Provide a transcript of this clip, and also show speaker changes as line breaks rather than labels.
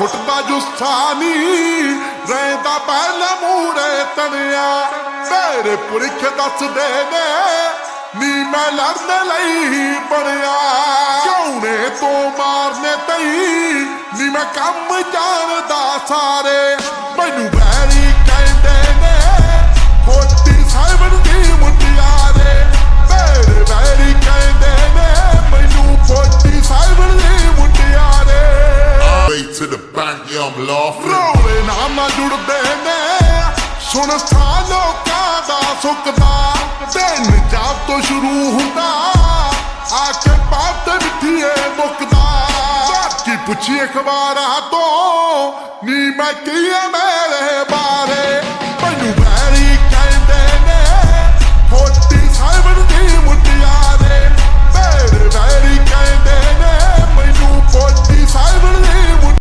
ਫੁੱਟਦਾ ਜੁੱਸਾ ਨਹੀਂ ਰਹਿੰਦਾ ਮੂਰੇ ਤਣਿਆ। ਮੇਰੇ ਪੁਰਖ ਦੱਸਦੇ ਨੇ, ਨੀ ਮੈਂ ਲੜਨ ਲਈ ਬਣਿਆ। ਕਿਉਂ ਤੋਂ ਮਾਰਨੇ ਤਈ, ਨੀ ਮੈਂ ਕੰਮ ਜਾਣਦਾ ਸਾਰੇ। ਮੈਨੂੰ ਬੈਰੀ
to the bank, yeah, I'm laughing.
ਰੋਲੇ ਨਾਮ ਜੁੜਦੇ ਨੇ। ਸੁਣ ਸਾ ਲੋਕਾਂ ਦਾ ਸੁੱਕਦਾ। ਦਿਨ ਜਦ ਤੋਂ ਸ਼ੁਰੂ ਹੁੰਦਾ। ਆ ਕੇ ਬਾਤ ਮਿੱਠੀਏ ਮੁੱਕਦਾ। ਬਾਕੀ ਪੁੱਛੀ ਅਖਬਾਰਾਂ ਤੋਂ ਨੀ ਮੈਂ ਕੀ ਹੈ ਮੇਰੇ